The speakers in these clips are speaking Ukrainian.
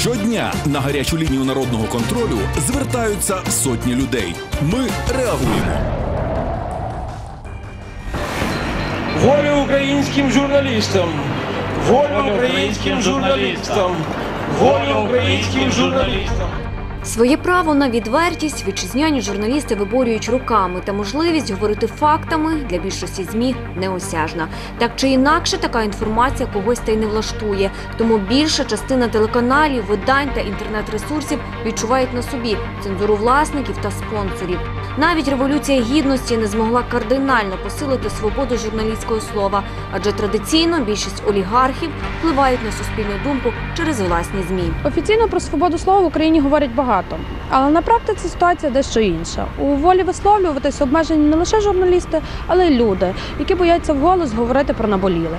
Щодня на гарячу лінію народного контролю звертаються сотні людей. Ми реагуємо. Волю українським журналістам! Волю українським журналістам! Волю українським журналістам! Своє право на відвертість вітчизняні журналісти виборюють руками, та можливість говорити фактами для більшості змі неосяжна. Так чи інакше, така інформація когось та й не влаштує. Тому більша частина телеканалів, видань та інтернет-ресурсів відчувають на собі цензуру власників та спонсорів. Навіть революція гідності не змогла кардинально посилити свободу журналістського слова, адже традиційно більшість олігархів впливають на суспільну думку через власні змі. Офіційно про свободу слова в Україні говорять багато, але на практиці ситуація дещо інша. У волі висловлюватись обмежені не лише журналісти, але й люди, які бояться вголос говорити про наболіле.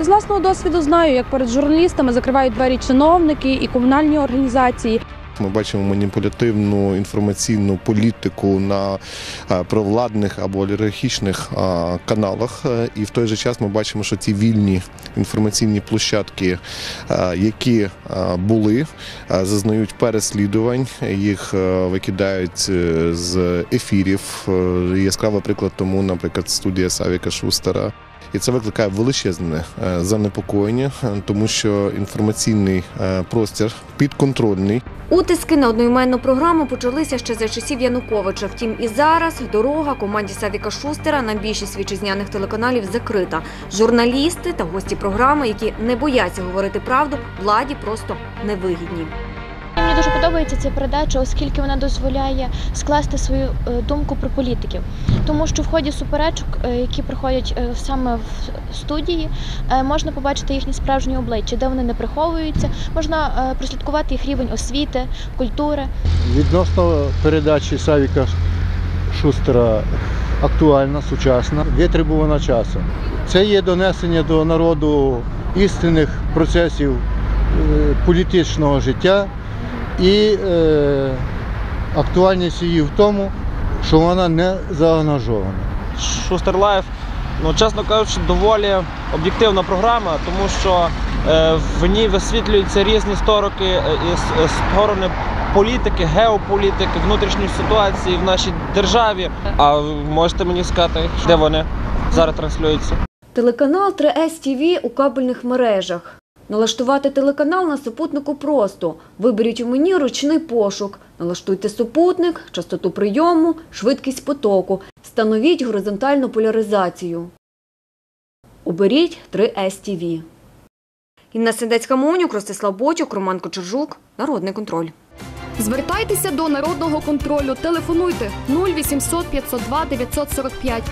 І з власного досвіду знаю, як перед журналістами закривають двері чиновники і комунальні організації. Ми бачимо маніпулятивну інформаційну політику на е, провладних або олігархічних е, каналах. Е, І в той же час ми бачимо, що ці вільні інформаційні площадки, які були, зазнають переслідувань, їх викидають з ефірів. Яскравий приклад тому, наприклад, студія Савіка Шустера. І це викликає величезне занепокоєння, тому що інформаційний простір підконтрольний. Утиски на одноіменну програму почалися ще за часів Януковича. Втім, і зараз дорога команді Савіка Шустера на більшість вітчизняних телеканалів закрита. Журналісти та гості програми, які не бояться говорити правду, владі просто невигідні. Дуже подобається ця передача, оскільки вона дозволяє скласти свою е, думку про політиків. Тому що в ході суперечок, е, які проходять е, саме в студії, можна побачити їхні справжні обличчя, де вони не приховуються, можна прослідкувати їх рівень освіти, культури. Відносно передачі Савіка Шустера актуальна, сучасна, витребувана часом. Це є донесення до народу істинних процесів політичного життя і е, актуальність її в тому, що вона не заангажована. Шустер Лайф, ну чесно кажучи, доволі об'єктивна програма, тому що е, в ній висвітлюються різні сторони, е, і е, сторони політики, геополітики, внутрішньої ситуації в нашій державі. А можете мені сказати, де вони зараз транслюються? Телеканал 3С ТВ у кабельних мережах. Налаштувати телеканал на супутнику просто. Виберіть у мені ручний пошук. Налаштуйте супутник, частоту прийому, швидкість потоку. Встановіть горизонтальну поляризацію. Оберіть 3С ТВ. Інна Сендецька Монюк, Ростислав Бочук, Роман Кочержук. Народний контроль. Звертайтеся до народного контролю. Телефонуйте 0800 502 945